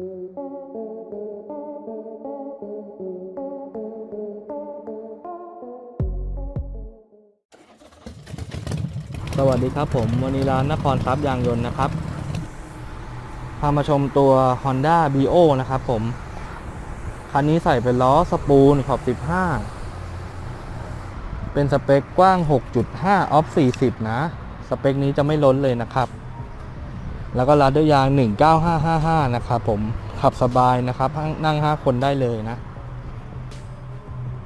สวัสดีครับผมวันนี้ร้านนครทรัพย์ยางยนต์นะครับพามาชมตัว Honda Bio นะครับผม คันนี้ใส่เป็นล้อสปูลขอบ 15 เป็นสเปคกว้าง 6.5 ออฟ 40 นะ สเปคนี้จะไม่ล้นเลยนะครับ แล้วก็รัดด้วยยาง 19555 นะครับผมขับสบายนะครับนั่ง 5 คนได้เลยนะ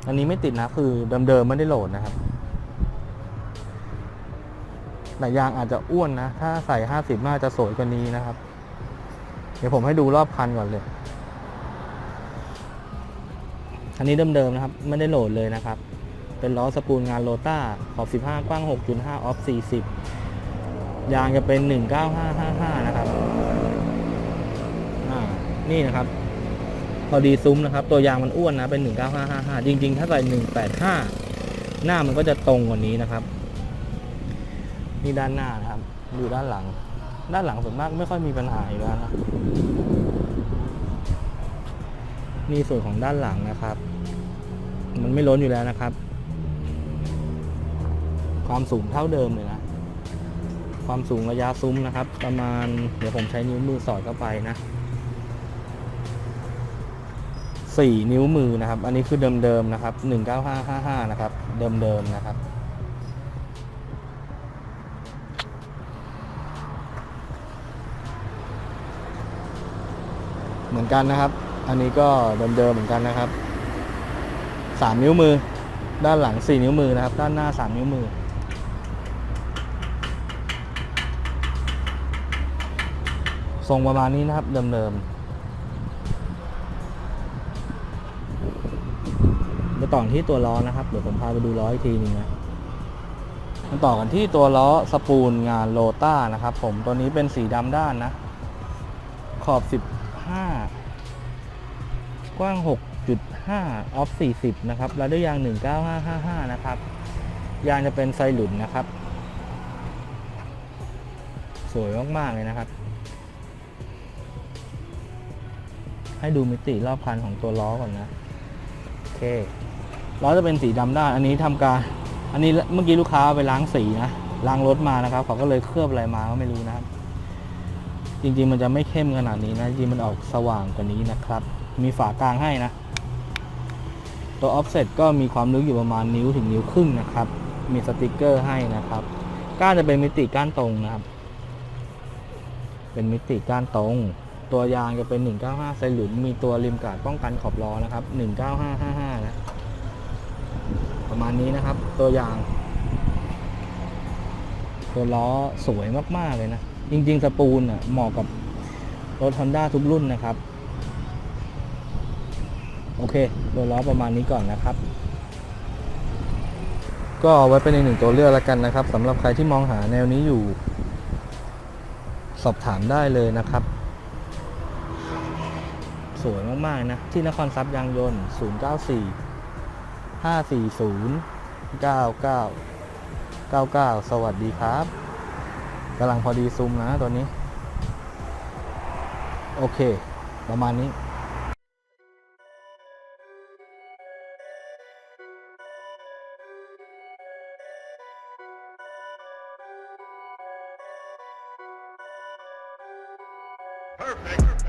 อันนี้ไม่ติดนะคือเดิมๆไม่ได้โหลดนะครับแต่ยางอาจจะอ้วนนะ ถ้าใส่ 50 น่าจะสวยกว่านี้นะครับ เดี๋ยวผมให้ดูรอบคันก่อนเลย อันนี้เดิมๆนะครับ ไม่ได้โหลดเลยนะครับ เป็นล้อสปูลงานโลต้าขอบ 15 กว้าง 6.5 ออฟ 40 ยางจะเป็น 19555 นะครับนี่นะครับ พอดีซุ้มนะครับ ตัวยางมันอ้วนนะ เป็น 19555 จริง ๆ ถ้าใส่ 185 หน้ามันก็จะตรงกว่านี้นะครับ นี่ด้านหน้านะครับ ดูด้านหลัง ด้านหลังส่วนมากไม่ค่อยมีปัญหาอยู่แล้วนะนี่ส่วนของด้านหลังนะครับ มันไม่ล้นอยู่แล้วนะครับ ความสูงเท่าเดิมเลยนะ ความสูงระยะซุ้มนะครับ ประมาณเดี๋ยวผมใช้นิ้วมือสอดเข้าไปนะสี่นิ้วมือนะครับ อันนี้คือเดิมๆนะครับหนึ่งเก้าห้าห้าห้านะครับ เดิมๆนะครับ เหมือนกันนะครับ อันนี้ก็เดิมๆเหมือนกันนะครับสามนิ้วมือ ด้านหลังสี่นิ้วมือนะครับ ด้านหน้าสามนิ้วมือ ทรงประมาณนี้นะครับเดิมๆมาต่อที่ตัวล้อนะครับ เดี๋ยวผมพาไปดูล้ออีกทีนึงนะมาต่อกันที่ตัวล้อสปูลงานโลต้านะครับผมตัวนี้เป็นสีดำด้านนะ ขอบ 15 กว้าง 6.5 ออฟ 40 นะครับ แล้วด้วยยาง 19555 นะครับ ยางจะเป็นไซหลุนนะครับ สวยมาก ๆ เลยนะครับ ให้ดูมิติรอบคันของตัวล้อก่อนนะโอเคล้อจะเป็นสีดำด้านอันนี้ทำการ อันนี้เมื่อกี้ลูกค้าไปล้างสีนะล้างรถมานะครับเขาก็เลยเคลือบอะไรมาก็ไม่รู้นะครับ จริง ๆ มันจะไม่เข้มขนาดนี้นะจริงมันออกสว่างกว่านี้นะครับ มีฝากลางให้นะ ตัว offset ก็มีความลึกอยู่ประมาณนิ้วถึงนิ้วครึ่งนะครับ มีสติกเกอร์ให้นะครับก้านจะเป็นมิติก้านตรงนะครับ เป็นมิติก้านตรง ตัวยางจะเป็น 195ไซหลุนมีตัวริมกาดป้องกันขอบล้อนะครับ 19555 นะ ประมาณนี้นะครับ ตัวยาง ตัวล้อสวยมาก ๆ เลยนะ จริง ๆ สปูลอะเหมาะกับรถ Honda ทุกรุ่นนะครับ โอเค ตัวล้อประมาณนี้ก่อนนะครับก็เอาไว้เป็นอีกหนึ่งตัวเลือกแล้วกันนะครับสำหรับใครที่มองหาแนวนี้อยู่ สอบถามได้เลยนะครับ สวยมาก ๆ นะ ที่นครทรัพย์ยางยนต์ 094 540 99 99 สวัสดีครับกำลังพอดีซูมนะตัวนี้ โอเค ประมาณนี้ Perfect.